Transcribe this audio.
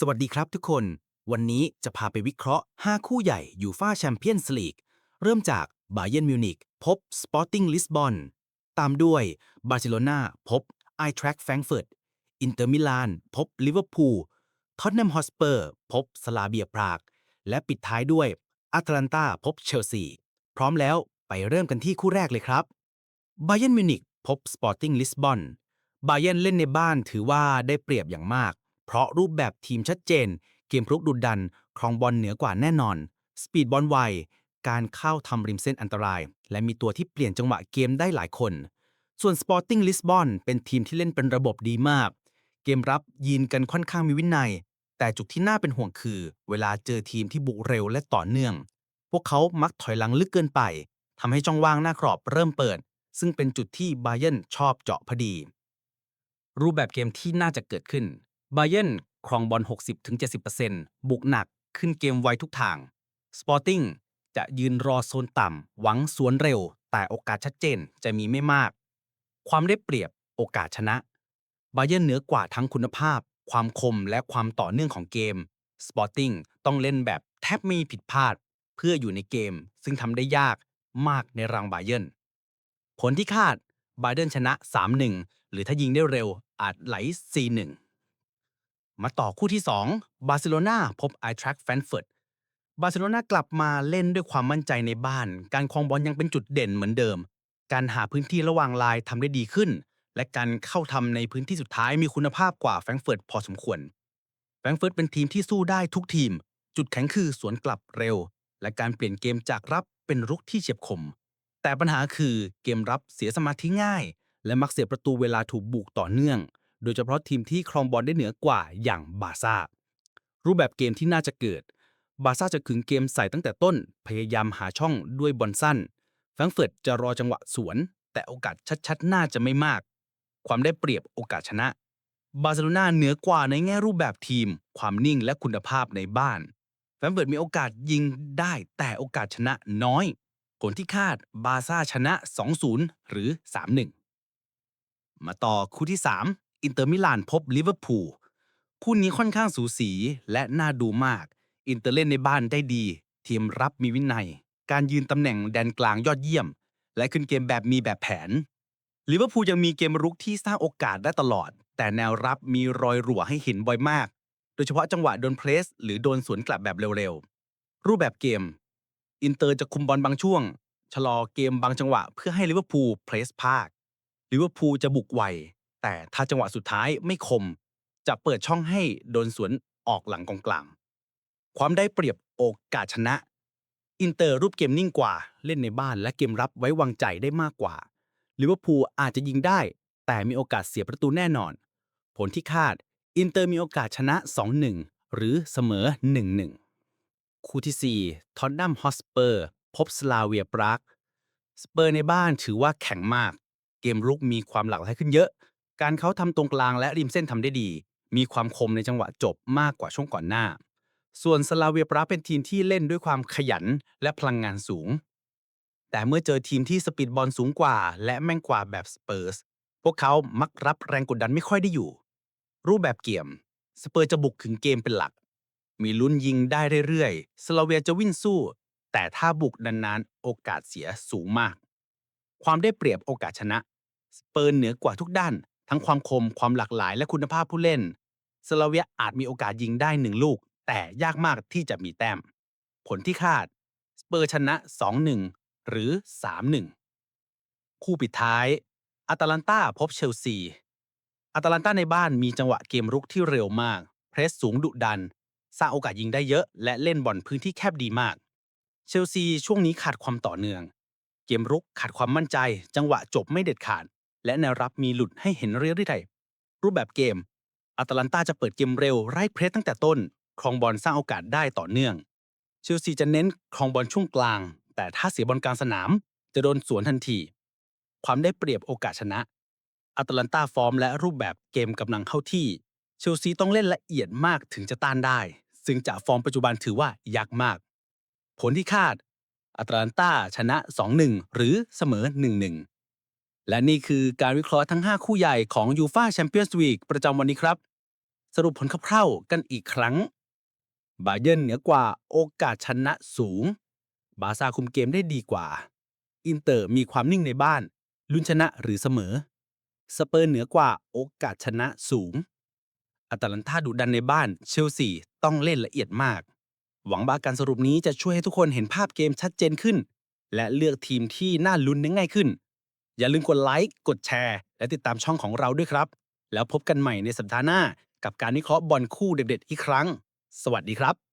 สวัสดีครับทุกคน วันนี้จะพาไปวิเคราะห์ 5 คู่ใหญ่ยูฟาแชมเปี้ยนส์ลีก เริ่มจากบาเย r n มิวนิกพบสปอร์ติ้งลิสบอนตามด้วยบาร์เซโลนาพบไอทรัคแฟรงเฟิร์ตอินเตอร์มิลานพบลิเวอร์พูลท็อตแนมฮอสเปอร์พบสลาเบียปราก และปิดท้ายด้วยอาตแลนตาพบเชลซี พร้อมแล้วไปเริ่มกันที่คู่แรกเลยครับบาเย r n มิวนิกพบสปอร์ติ้งลิสบอนบาเย r n เล่นในบ้านถือว่าได้เปรียบอย่างมาก เพราะรูปแบบทีมชัดเจน เกมพลุกดุดัน ครองบอลเหนือกว่าแน่นอน สปีดบอลไว การเข้าทำริมเส้นอันตราย และมีตัวที่เปลี่ยนจังหวะเกมได้หลายคน ส่วน Sporting Lisbon เป็นทีมที่เล่นเป็นระบบดีมาก เกมรับยีนกันค่อนข้างมีวินัย แต่จุดที่น่าเป็นห่วงคือ เวลาเจอทีมที่บุกเร็วและต่อเนื่อง พวกเขามักถอยหลังลึกเกินไปทำให้ช่องว่างหน้ากรอบเริ่มเปิด ซึ่งเป็นจุดที่บาเย r n ชอบเจาะพอดี รูปแบบเกมที่น่าจะเกิดขึ้น บาเย r n ครองบอล 60-70%บุกหนักขึ้นเกมไวทุกทาง Sporting จะยืนรอโซนต่ำ หวังสวนเร็ว แต่โอกาสชัดเจนจะมีไม่มาก ความได้เปรียบโอกาสชนะ บาเย r n เหนือกว่าทั้งคุณภาพ ความคมและความต่อเนื่องของเกม Sporting ต้องเล่นแบบแทบไม่มีผิดพลาด เพื่ออยู่ในเกม ซึ่งทำได้ยากมากในรังบาเย r n ผลที่คาดบาเย r n ชนะ 3-1 หรือถ้ายิงได้เร็วอาจไหล 4-1 มาต่อคู่ที่ 2 บาร์เซโลนาพบไอทรัคแฟรงเฟิร์ตบาร์เซโลนากลับมาเล่นด้วยความมั่นใจในบ้าน การครองบอลยังเป็นจุดเด่นเหมือนเดิม การหาพื้นที่ระหว่างลายทำได้ดีขึ้น และการเข้าทำในพื้นที่สุดท้ายมีคุณภาพกว่าแฟรงเฟิร์ตพอสมควร แฟรงเฟิร์ตเป็นทีมที่สู้ได้ทุกทีม จุดแข็งคือสวนกลับเร็ว และการเปลี่ยนเกมจากรับเป็นรุกที่เฉียบคม แต่ปัญหาคือเกมรับเสียสมาธิง่าย และมักเสียประตูเวลาถูกบุกต่อเนื่อง โดยเฉพาะทีมที่ครองบอลได้เหนือกว่าอย่างบาร์ซ่า รูปแบบเกมที่น่าจะเกิด บาร์ซ่าจะขึงเกมใส่ตั้งแต่ต้น พยายามหาช่องด้วยบอลสั้น แฟรงเฟิร์ตจะรอจังหวะสวน แต่โอกาสชัดๆ น่าจะไม่มาก ความได้เปรียบโอกาสชนะ บาร์เซโลนาเหนือกว่าในแง่รูปแบบทีม ความนิ่งและคุณภาพในบ้าน แฟรงเฟิร์ตมีโอกาสยิงได้แต่โอกาสชนะน้อย ผลที่คาดบาร์ซ่าชนะ 2-0 หรือ 3-1 มาต่อคู่ที่ 3 อินเตอร์มิลานพบลิเวอร์พูลคู่นี้ค่อนข้างสูสีและน่าดูมาก อินเตอร์เล่นในบ้านได้ดี ทีมรับมีวินัย การยืนตำแหน่งแดนกลางยอดเยี่ยม และขึ้นเกมแบบมีแบบแผนลิเวอร์พูลยังมีเกมรุกที่สร้างโอกาสได้ตลอด แต่แนวรับมีรอยรั่วให้เห็นบ่อยมาก โดยเฉพาะจังหวะโดนเพรส หรือโดนสวนกลับแบบเร็วๆ รูปแบบเกม อินเตอร์จะคุมบอลบางช่วง ชะลอเกมบางจังหวะ เพื่อให้ลิเวอร์พูลเพรสภาคลิเวอร์พูลจะบุกไว แต่ถ้าจังหวะสุดท้ายไม่คม จะเปิดช่องให้โดนสวนออกหลังกองกลาง ความได้เปรียบโอกาสชนะ อินเตอร์รูปเกมนิ่งกว่า เล่นในบ้านและเกมรับไว้วางใจได้มากกว่าลิเวอร์พูลอาจจะยิงได้ แต่มีโอกาสเสียประตูแน่นอน ผลที่คาด อินเตอร์มีโอกาสชนะ 2-1 หรือเสมอ 1-1 คู่ที่ 4 ทอนนัมฮอสเปอร์ พบสลาเวียปราก สเปอร์ในบ้านถือว่าแข็งมาก เกมรุกมีความหลากหลายขึ้นเยอะ การเขาทำตรงกลางและริมเส้นทำได้ดี มีความคมในจังหวะจบมากกว่าช่วงก่อนหน้า ส่วนสลาเวียปราเป็นทีมที่เล่นด้วยความขยันและพลังงานสูง แต่เมื่อเจอทีมที่สปีดบอลสูงกว่า และแม่งกว่าแบบสเปอร์ส พวกเขามักรับแรงกดดันไม่ค่อยได้อยู่ รูปแบบเกมสเปอร์จะบุกถึงเกมเป็นหลัก มีลุ้นยิงได้เรื่อยๆ สลาเวียจะวิ่งสู้ แต่ถ้าบุกนานๆ โอกาสเสียสูงมาก ความได้เปรียบโอกาสชนะ สเปอร์เหนือกว่าทุกด้าน ทั้งความคมความหลากหลายและคุณภาพผู้เล่นสลาเวียอาจมีโอกาสยิงได้หนึ่งลูก แต่ยากมากที่จะมีแต้ม ผลที่คาด สเปอร์ชนะ 2-1 หรือ 3-1 คู่ปิดท้ายอาตาลันตาพบเชลซีอาตาลันตาในบ้านมีจังหวะเกมรุกที่เร็วมาก เพรสสูงดุดัน สร้างโอกาสยิงได้เยอะ และเล่นบอลพื้นที่แคบดีมาก เชลซีช่วงนี้ขาดความต่อเนื่อง เกมรุกขาดความมั่นใจ จังหวะจบไม่เด็ดขาด และแนวรับมีหลุดให้เห็นเรื่อยๆรูปแบบเกมอาตาลันตาจะเปิดเกมเร็วไล่เพรสตั้งแต่ต้นครองบอลสร้างโอกาสได้ต่อเนื่อง เชลซีจะเน้นครองบอลช่วงกลาง แต่ถ้าเสียบอลกลางสนาม จะโดนสวนทันที ความได้เปรียบโอกาสชนะอาตาลันตาฟอร์มและรูปแบบเกมกำลังเข้าที่ เชลซีต้องเล่นละเอียดมากถึงจะต้านได้ ซึ่งจากฟอร์มปัจจุบันถือว่ายากมาก ผลที่คาดอาตาลันตาชนะ 2-1 หรือเสมอ 1-1 และนี่คือการวิเคราะห์ทั้ง 5 คู่ใหญ่ของยูฟาแชมเปี้ยนส์ลีกประจำวันนี้ครับ สรุปผลคร่าวๆกันอีกครั้ง บาเยิร์นเหนือกว่าโอกาสชนะสูง บาซ่าคุมเกมได้ดีกว่า อินเตอร์มีความนิ่งในบ้าน ลุ้นชนะหรือเสมอ สเปอร์เหนือกว่าโอกาสชนะสูงอาตาลันตาดุดันในบ้านเชลซีต้องเล่นละเอียดมาก หวังว่าการสรุปนี้จะช่วยให้ทุกคนเห็นภาพเกมชัดเจนขึ้น และเลือกทีมที่น่าลุ้นได้ง่ายขึ้น อย่าลืมกดไลค์กดแชร์ และติดตามช่องของเราด้วยครับ แล้วพบกันใหม่ในสัปดาห์หน้า กับการวิเคราะห์บอลคู่เด็ดๆอีกครั้ง สวัสดีครับ